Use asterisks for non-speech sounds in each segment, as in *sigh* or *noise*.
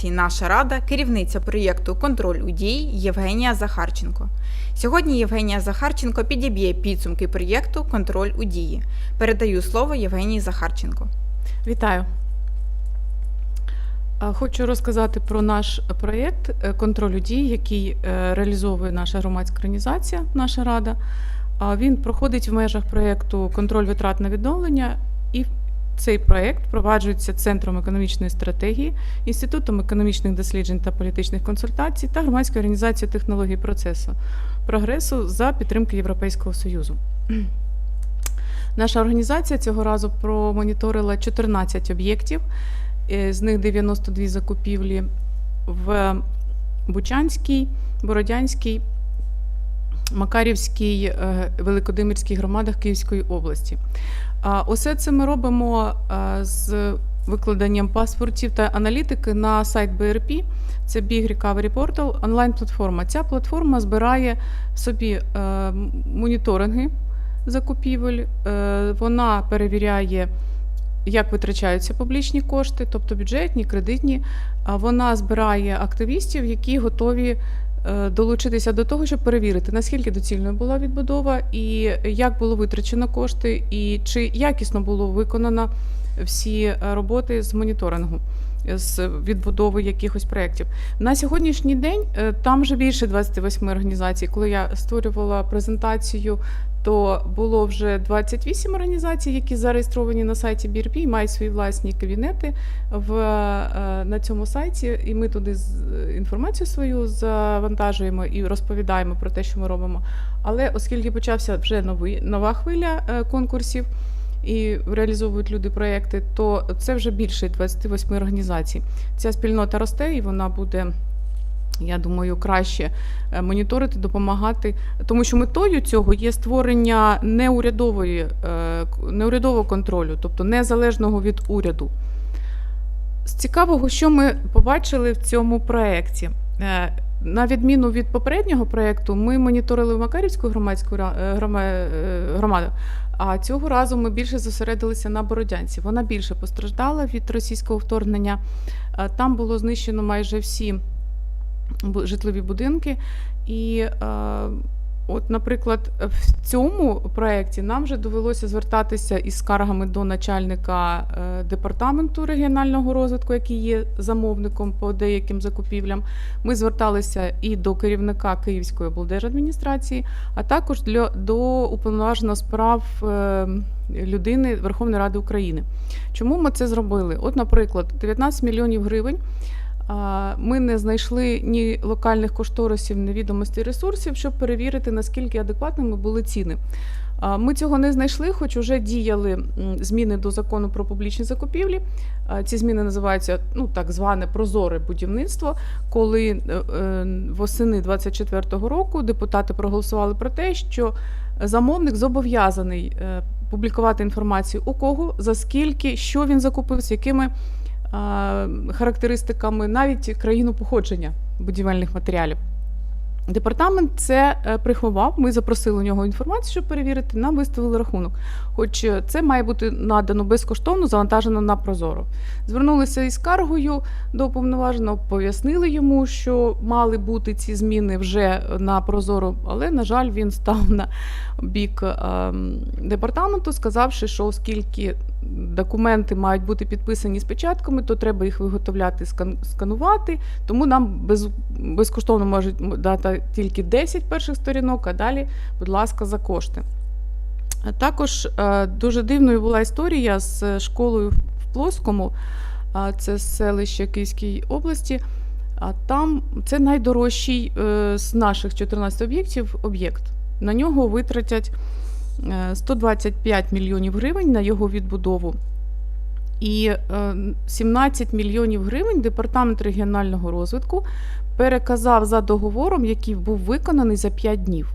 організації Наша Рада, керівниця проєкту Контроль у дії Євгенія Захарченко. Сьогодні Євгенія Захарченко підіб'є підсумки проєкту Контроль у дії. Передаю слово Євгенії Захарченко. Вітаю. Хочу розказати про наш проєкт е, контролю дій, який е, реалізовує наша громадська організація, наша рада. Він проходить в межах проєкту контроль витрат на відновлення, і цей проєкт впроваджується Центром економічної стратегії, Інститутом економічних досліджень та політичних консультацій та громадською організацією технологій процесу прогресу за підтримки Європейського Союзу. *clears throat* Наша організація цього разу промоніторила 14 об'єктів, е, з них 92 закупівлі в Бучанській, Бородянській, Макарівській, е, Великодимирській громадах Київської області. Усе це ми робимо е, з викладенням паспортів та аналітики на сайт BRP. Це Big Recovery Portal, онлайн-платформа. Ця платформа збирає в собі е, моніторинги закупівель. Е, Вона перевіряє, як витрачаються публічні кошти, тобто бюджетні, кредитні. Вона збирає активістів, які готові долучитися до того, щоб перевірити, наскільки доцільною була відбудова, і як було витрачено кошти, і чи якісно було виконано всі е, роботи з моніторингу. З відбудови якихось проєктів. На сьогоднішній день е, там вже більше 28 організацій. Коли я створювала презентацію, то було вже 28 організацій, які зареєстровані на сайті BRP і мають свої власні кабінети в, е, на цьому сайті. І ми туди з- інформацію свою завантажуємо і розповідаємо про те, що ми робимо. Але оскільки почався вже новий, нова хвиля е, конкурсів, і реалізовують люди проекти, то це вже більше 28 організацій. Ця спільнота росте і вона буде. Я думаю, краще е, моніторити, допомагати, тому що метою цього є створення неурядової, е, неурядового контролю, тобто незалежного від уряду. З цікавого, що ми побачили в цьому проєкті. Е, На відміну від попереднього проєкту, ми моніторили Макарівську громадську громаду, а цього разу ми більше зосередилися на Бородянці. Вона більше постраждала від російського вторгнення. Там було знищено майже всі житлові будинки. І, е, от, наприклад, в цьому проєкті нам вже довелося звертатися із скаргами до начальника е, департаменту регіонального розвитку, який є замовником по деяким закупівлям. Ми зверталися і до керівника Київської облдержадміністрації, а також для, до уповноваженого справ е, людини Верховної Ради України. Чому ми це зробили? От, наприклад, 19 мільйонів гривень. Ми не знайшли ні локальних кошторисів, ні відомостей ресурсів, щоб перевірити, наскільки адекватними були ціни. Ми цього не знайшли, хоч вже діяли зміни до закону про публічні закупівлі. Ці зміни називаються ну так зване прозоре будівництво. Коли е, е, восени 24-го року депутати проголосували про те, що замовник зобов'язаний е, публікувати інформацію у кого, за скільки, що він закупив, з якими характеристиками, навіть країну походження будівельних матеріалів. Департамент це е, приховав. Ми запросили у нього інформацію, щоб перевірити. Нам виставили рахунок. Хоч е, це має бути надано безкоштовно, завантажено на Прозоро. Звернулися із скаргою до уповноваженого, пояснили йому, що мали бути ці зміни вже на Прозоро, але, на жаль, він став на бік ем, департаменту, сказавши, що оскільки документи мають бути підписані з печатками, то треба їх виготовляти, скан- сканувати. Тому нам без, безкоштовно можуть дати тільки 10 перших сторінок, а далі, будь ласка, за кошти. Також е, дуже дивною була історія з школою в Плоскому, це селище Київської області. А там це найдорожчий е, з наших 14 об'єктів об'єкт. На нього витратять е, 125 мільйонів гривень на його відбудову. І е, 17 мільйонів гривень департамент регіонального розвитку переказав за договором, який був виконаний за 5 днів.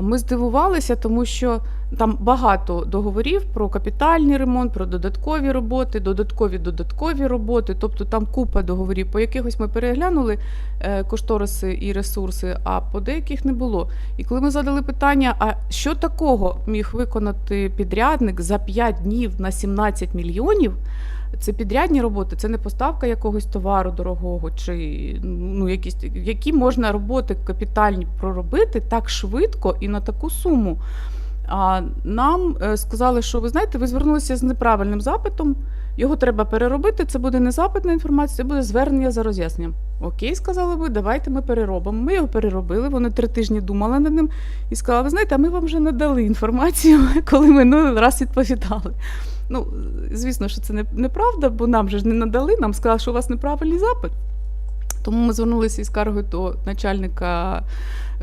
Ми здивувалися, тому що там багато договорів про капітальний ремонт, про додаткові роботи, додаткові додаткові роботи. Тобто там купа договорів. По якихось ми переглянули е, кошториси і ресурси, а по деяких не було. І коли ми задали питання, а що такого міг виконати підрядник за 5 днів на 17 мільйонів, Це підрядні роботи, це не поставка якогось товару дорогого, чи ну, якісь, які можна роботи капітальні проробити так швидко і на таку суму. А нам е, сказали, що ви знаєте, ви звернулися з неправильним запитом, його треба переробити. Це буде не запит на інформацію, це буде звернення за роз'ясненням. Окей, сказали ви, давайте ми переробимо. Ми його переробили. Вони три тижні думали над ним і сказали: ви знаєте, а ми вам вже надали інформацію, *laughs* коли минулий раз відповідали. Ну, звісно, що це не, неправда, бо нам же ж не надали, нам сказали, що у вас неправильний запит. Тому ми звернулися із скаргою до начальника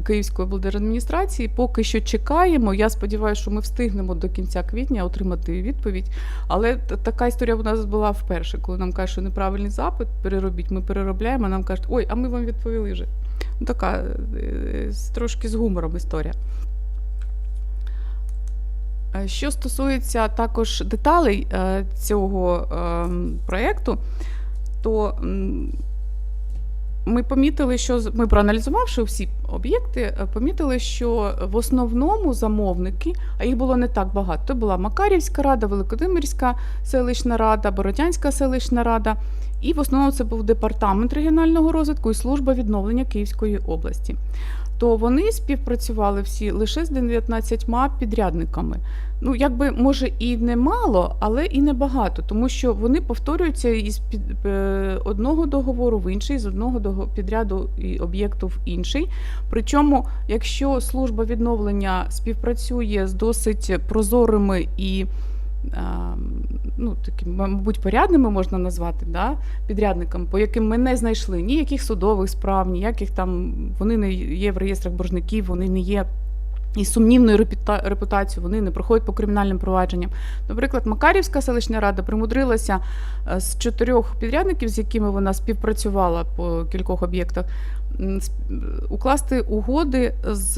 Київської облдержадміністрації. Поки що чекаємо. Я сподіваюся, що ми встигнемо до кінця квітня отримати відповідь. Але така історія у нас була вперше, коли нам кажуть, що неправильний запит, переробіть, ми переробляємо, а нам кажуть, ой, а ми вам відповіли вже. Ну, така е, трошки з гумором історія. Е, Що стосується також деталей е, цього ем, проєкту, то ми помітили, що ми проаналізувавши всі об'єкти, е, помітили, що в основному замовники, а їх було не так багато. Це була Макарівська рада, Великодимирська селищна рада, Бородянська селищна рада, і в основному це був департамент регіонального розвитку і служба відновлення Київської області. То вони співпрацювали всі лише з 19 підрядниками. Ну, якби може і не мало, але і не багато, тому що вони повторюються із під е, одного договору в інший, з одного підряду і об'єкту в інший. Причому, якщо служба відновлення співпрацює з досить прозорими і ну, такими, мабуть, порядними можна назвати да, підрядниками, по яким ми не знайшли ніяких судових справ, ніяких там вони не є в реєстрах боржників, вони не є і сумнівною репута- репутацією, вони не проходять по кримінальним провадженням. Наприклад, Макарівська селищна рада примудрилася е, з чотирьох підрядників, з якими вона співпрацювала по кількох об'єктах, укласти угоди з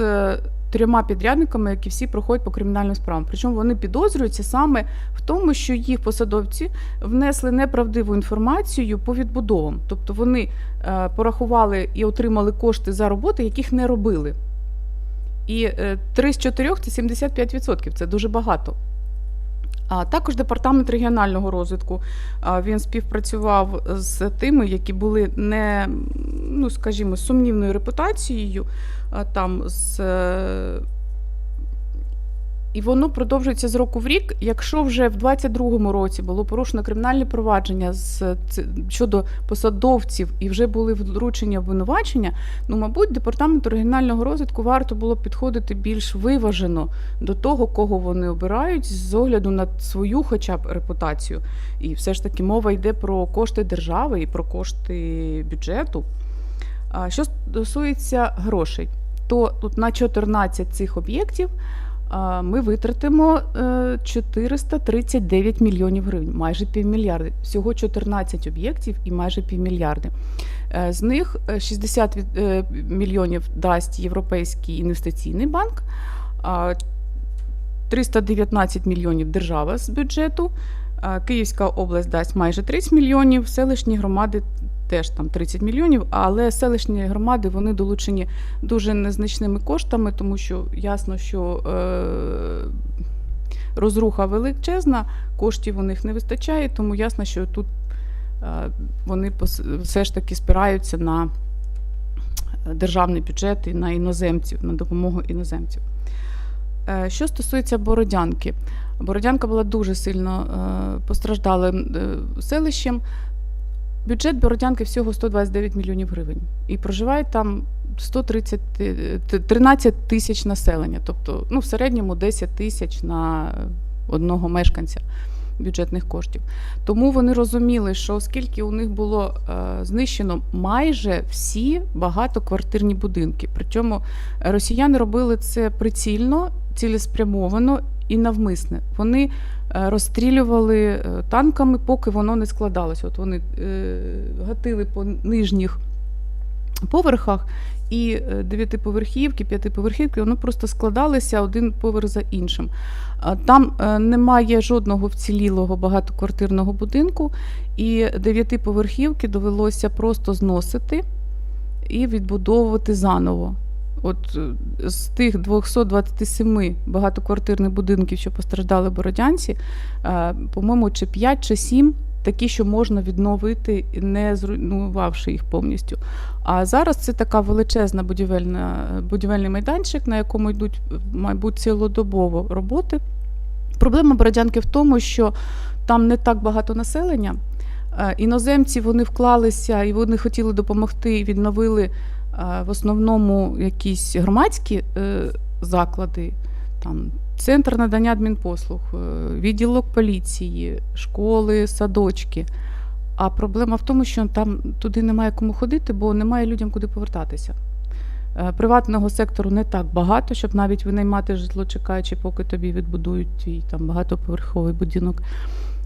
трьома підрядниками, які всі проходять по кримінальним справам. Причому вони підозрюються саме в тому, що їх посадовці внесли неправдиву інформацію по відбудовам. Тобто вони е, порахували і отримали кошти за роботи, яких не робили. І е, 3 з 4 це 75%, це дуже багато. А також департамент регіонального розвитку він співпрацював з тими, які були не, ну скажімо, сумнівною репутацією. Там з е, і воно продовжується з року в рік. Якщо вже в 22-му році було порушено кримінальне провадження з щодо посадовців і вже були вручені обвинувачення, ну мабуть, департаменту регіонального розвитку варто було підходити більш виважено до того, кого вони обирають, з огляду на свою, хоча б репутацію. І все ж таки мова йде про кошти держави і про кошти бюджету. А що стосується грошей, то тут на 14 цих об'єктів ми витратимо е, 439 мільйонів гривень, майже півмільярди. Всього 14 об'єктів і майже півмільярди. Е, З них е, 60 від- е, мільйонів дасть Європейський інвестиційний банк, а 319 мільйонів держава з бюджету. Київська область дасть майже 30 мільйонів, селищні громади теж там 30 мільйонів, але селищні громади вони долучені дуже незначними коштами, тому що ясно, що е, розруха величезна, коштів у них не вистачає, тому ясно, що тут е, вони все ж таки спираються на державний бюджет і на іноземців, на допомогу іноземців. Е, Що стосується Бородянки, Бородянка була дуже сильно е, постраждалим е, селищем. Бюджет Бородянки всього 129 мільйонів гривень. І проживає там 130, е, т- 13 тисяч населення, тобто ну, в середньому 10 тисяч на одного мешканця бюджетних коштів. Тому вони розуміли, що оскільки у них було е, знищено майже всі багатоквартирні будинки, причому росіяни робили це прицільно, цілеспрямовано і навмисне. Вони е, розстрілювали е, танками, поки воно не складалося. От вони е, гатили по нижніх поверхах, і дев'ятиповерхівки, п'ятиповерхівки, воно просто складалися один поверх за іншим. Там немає жодного вцілілого багатоквартирного будинку, і дев'ятиповерхівки довелося просто зносити і відбудовувати заново. От е, з тих 227 багатоквартирних будинків, що постраждали Бородянці, е, по-моєму, чи 5 чи 7 такі, що можна відновити, не зруйнувавши їх повністю. А зараз це така величезна будівельна, будівельний майданчик, на якому йдуть, мабуть, цілодобово роботи. Проблема Бородянки в тому, що там не так багато населення. Е, Іноземці вони вклалися і вони хотіли допомогти, відновили в основному якісь громадські е, заклади, там центр надання адмінпослуг, е, відділок поліції, школи, садочки. А проблема в тому, що там туди немає кому ходити, бо немає людям куди повертатися. Е, Приватного сектору не так багато, щоб навіть винаймати житло, чекаючи, поки тобі відбудують твій там багатоповерховий будинок.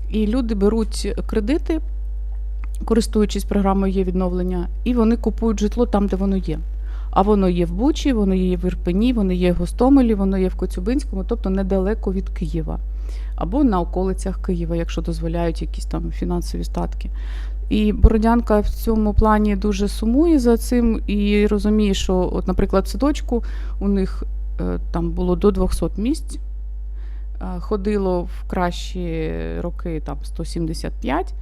І люди беруть кредити, користуючись програмою є відновлення, і вони купують житло там, де воно є. А воно є в Бучі, воно є в Ірпені, воно є в Гостомелі, воно є в Коцюбинському, тобто недалеко від Києва. Або на околицях Києва, якщо дозволяють якісь там фінансові статки. І Бородянка в цьому плані дуже сумує за цим і розуміє, що, от, наприклад, в садочку у них е, там було до 200 місць, е, ходило в кращі роки там 175.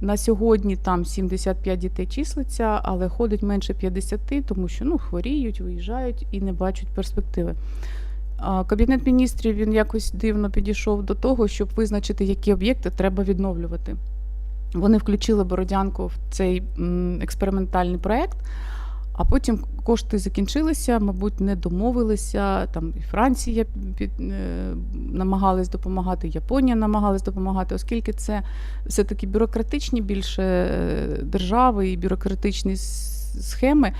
На сьогодні там 75 дітей числиться, але ходить менше 50, тому що ну, хворіють, виїжджають і не бачать перспективи. Кабінет міністрів він якось дивно підійшов до того, щоб визначити, які об'єкти треба відновлювати. Вони включили Бородянку в цей експериментальний проєкт, а потім кошти закінчилися, мабуть, не домовилися. Там і Франція під, е, намагалась допомагати, Японія намагалась допомагати, оскільки це все-таки бюрократичні більше е, держави і бюрократичні схеми,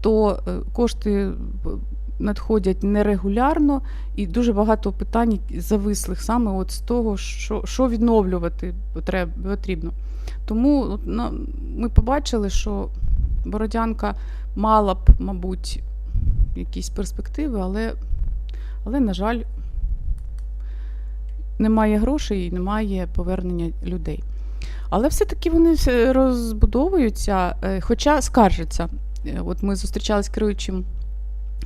то е, кошти надходять нерегулярно, і дуже багато питань завислих саме от з того, що, що відновлювати потрібно. Тому от, ми побачили, що Бородянка мала б, мабуть, якісь перспективи, але, але на жаль, немає грошей і немає повернення людей. Але все-таки вони розбудовуються, е, хоча скаржаться. Е, От ми зустрічалися з керуючим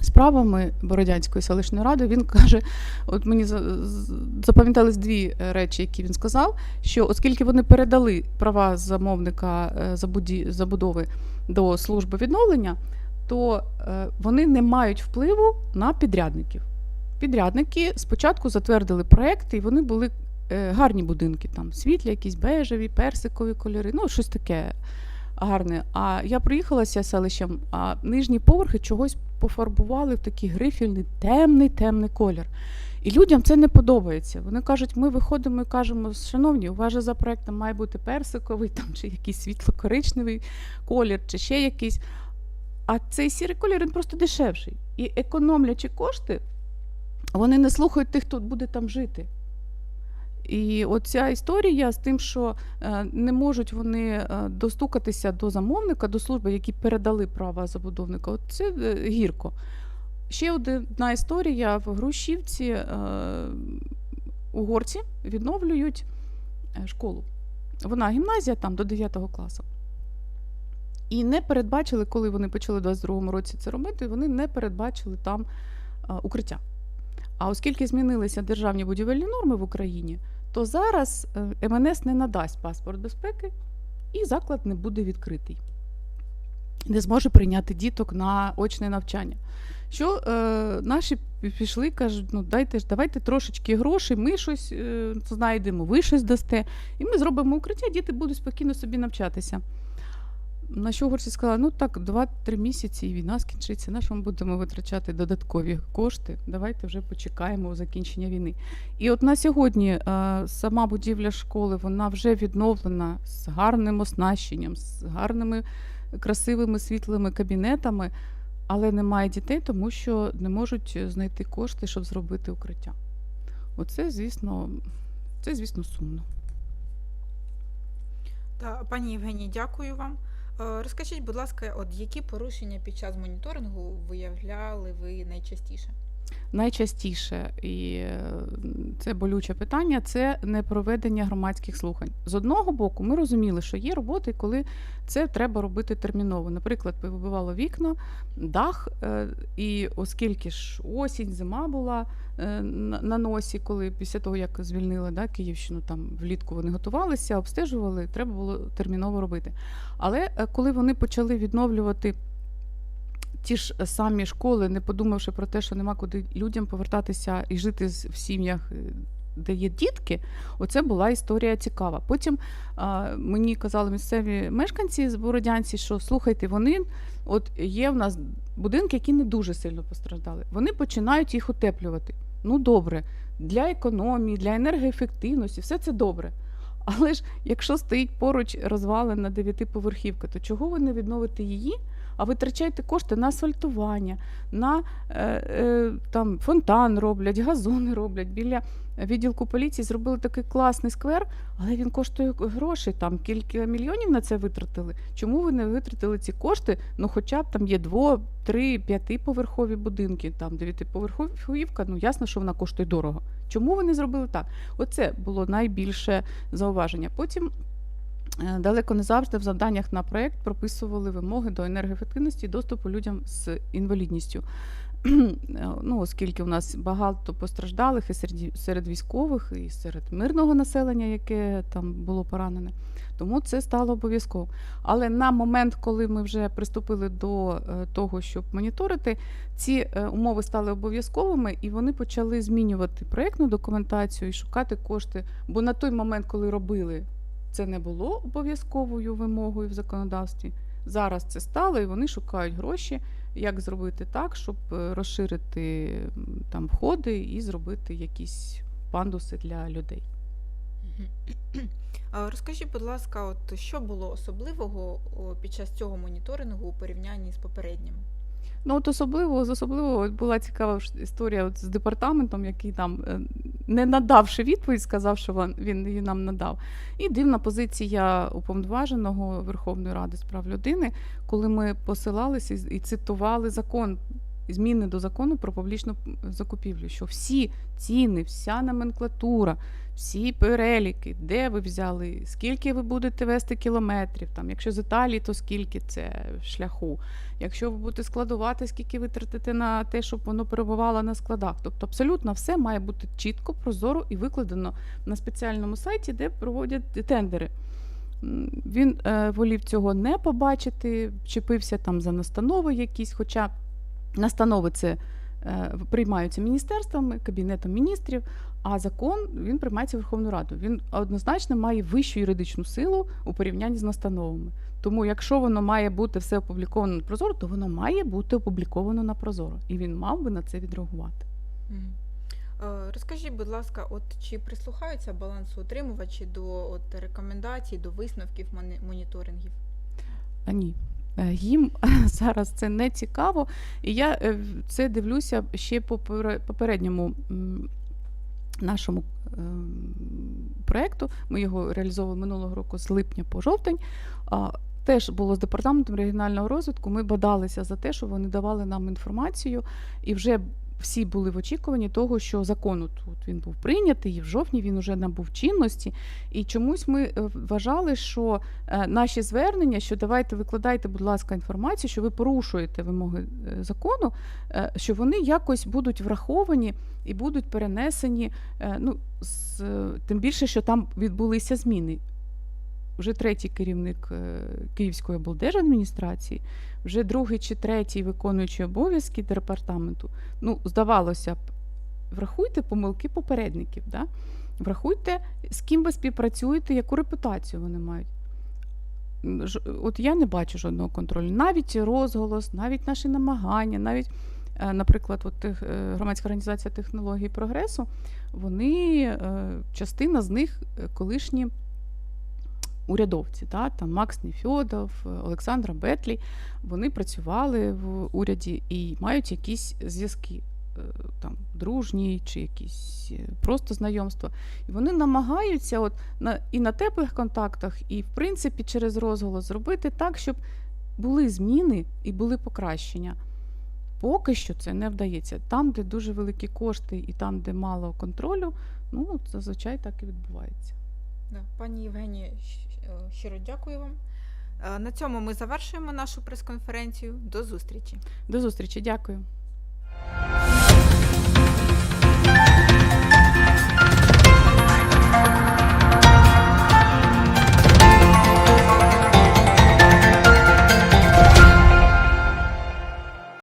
справами Бородянської селищної ради. Він каже: от мені запам'ятались дві е, речі, які він сказав: що оскільки вони передали права замовника е, забудови до служби відновлення, то е, вони не мають впливу на підрядників. Підрядники спочатку затвердили проекти, і вони були гарні будинки, там світлі, якісь бежеві, персикові кольори, ну щось таке гарне. А я приїхалася селищем, а нижні поверхи чогось пофарбували в такий грифільний, темний, темний колір. І людям це не подобається. Вони кажуть, ми виходимо і кажемо, шановні, у вас же за проектом має бути персиковий, там чи якийсь світло-коричневий колір, чи ще якийсь. А цей сірий колір він просто дешевший. І економлячи кошти, вони не слухають тих, хто буде там жити. І оця історія з тим, що е, не можуть вони е, достукатися до замовника, до служби, які передали права забудовника, от це е, гірко. Ще одна історія в Грушівці угорці відновлюють школу. Вона гімназія там до 9 класу. І не передбачили, коли вони почали в 22-му році це робити, вони не передбачили там укриття. А оскільки змінилися державні будівельні норми в Україні, то зараз е, МНС не надасть паспорт безпеки і заклад не буде відкритий. Не зможе прийняти діток на очне навчання. Що е, наші пішли, кажуть, ну дайте ж, давайте трошечки грошей, ми щось е, знайдемо, ви щось дасте, і ми зробимо укриття, діти будуть спокійно собі навчатися. На що Горці сказала, ну так, 2-3 місяці і війна скінчиться. На що ми будемо витрачати додаткові кошти? Давайте вже почекаємо закінчення війни. І от на сьогодні е, сама будівля школи вона вже відновлена з гарним оснащенням, з гарними красивими світлими кабінетами, але немає дітей, тому що не можуть знайти кошти, щоб зробити укриття. Оце, звісно, це, звісно, сумно. Та, пані Євгенії, дякую вам. Е, Розкажіть, будь ласка, от які порушення під час моніторингу виявляли ви найчастіше? Найчастіше, і е, це болюче питання, це не проведення громадських слухань. З одного боку, ми розуміли, що є роботи, коли це треба робити терміново. Наприклад, вибивало вікна, дах, е, і оскільки ж осінь, зима була е, на носі, коли після того, як звільнили да, Київщину, там влітку вони готувалися, обстежували, треба було терміново робити. Але коли вони почали відновлювати ті ж самі школи, не подумавши про те, що нема куди людям повертатися і жити в сім'ях, е, де є дітки, оце була історія цікава. Потім а, мені казали місцеві мешканці з Бородянці, що слухайте, вони от є в нас будинки, які не дуже сильно постраждали. Вони починають їх утеплювати. Ну добре, для економії, для енергоефективності, все це добре. Але ж якщо стоїть поруч розвалена дев'ятиповерхівка, то чого ви не відновите її, а витрачаєте кошти на асфальтування, на е, е, там фонтан роблять, газони роблять. Біля відділку поліції зробили такий класний сквер, але він коштує грошей. Там кілька мільйонів на це витратили. Чому ви не витратили ці кошти? Ну, хоча б там є дво, три, п'ятиповерхові будинки, там дев'ятиповерхівка, ну ясно, що вона коштує дорого. Чому ви не зробили так? Оце було найбільше зауваження. Потім. Е, Далеко не завжди в завданнях на проєкт прописували вимоги до енергоефективності і доступу людям з інвалідністю. ну, оскільки у нас багато постраждалих і серед, військових, і серед мирного населення, яке там було поранене. Тому це стало обов'язково. Але на момент, коли ми вже приступили до е, того, щоб моніторити, ці е, умови стали обов'язковими, і вони почали змінювати проєктну документацію і шукати кошти. Бо на той момент, коли робили, це не було обов'язковою вимогою в законодавстві. Зараз це стало, і вони шукають гроші, як зробити так, щоб е, розширити там входи і зробити якісь пандуси для людей. *clears throat* Розкажіть, будь ласка, от що було особливого під час цього моніторингу у порівнянні з попереднім? Ну, от особливо з особливо була цікава історія от з департаментом, який там, е, не надавши відповідь, сказав, що він, він її нам надав. І дивна позиція уповноваженого Верховної Ради з прав людини, коли ми посилалися і цитували закон. Зміни до закону про публічну закупівлю, що всі ціни, вся номенклатура, всі переліки, де ви взяли, скільки ви будете вести кілометрів, там, якщо з Італії, то скільки це шляху, якщо ви будете складувати, скільки ви тратите на те, щоб воно перебувало на складах. Тобто абсолютно все має бути чітко, прозоро і викладено на спеціальному сайті, де проводять тендери. Він е, волів цього не побачити, чіпився там за настанови якісь, хоча настанови це е, приймаються міністерствами, кабінетом міністрів, а закон він приймається Верховною Радою. Він однозначно має вищу юридичну силу у порівнянні з настановами. Тому, якщо воно має бути все опубліковано на Прозоро, то воно має бути опубліковано на Прозоро. І він мав би на це відреагувати. Е, Розкажіть, будь ласка, от чи прислухаються балансоутримувачі до от, рекомендацій, до висновків моніторингів? А ні. Е, Їм *laughs* зараз це не цікаво. І я е, це дивлюся ще по попередньому нашому ем, проєкту. Ми його реалізовували минулого року з липня по жовтень. Теж було з департаментом регіонального розвитку. Ми бадалися за те, що вони давали нам інформацію, і вже всі були в очікуванні того, що закон от він був прийнятий, і в жовтні він уже набув чинності. І чомусь ми е, вважали, що е, наші звернення, що давайте викладайте, будь ласка, інформацію, що ви порушуєте вимоги е, закону, що вони якось будуть враховані і будуть перенесені. Ну, з, тим більше, що там відбулися зміни. Вже третій керівник е, Київської облдержадміністрації, вже другий чи третій виконуючий обов'язки департаменту. Ну, здавалося б, врахуйте помилки попередників. Да? Врахуйте, з ким ви співпрацюєте, яку репутацію вони мають. От я не бачу жодного контролю. Навіть розголос, навіть наші намагання, навіть, е, наприклад, от тех- е, громадська організація технології прогресу, вони, частина з них колишні урядовці, та, там Макс Нефьодов, е, Олександра Бетлі, вони працювали в уряді і мають якісь зв'язки. е, Там дружні чи якісь е, просто знайомства, і вони намагаються, от на і на теплих контактах, і в принципі через розголос зробити так, щоб були зміни і були покращення. Поки що це не вдається. Там, де дуже великі кошти і там, де мало контролю, ну зазвичай так і відбувається. Да. Пані Євгенія, Е, щиро дякую вам. Е, на цьому ми завершуємо нашу прес-конференцію. До зустрічі. До зустрічі, дякую.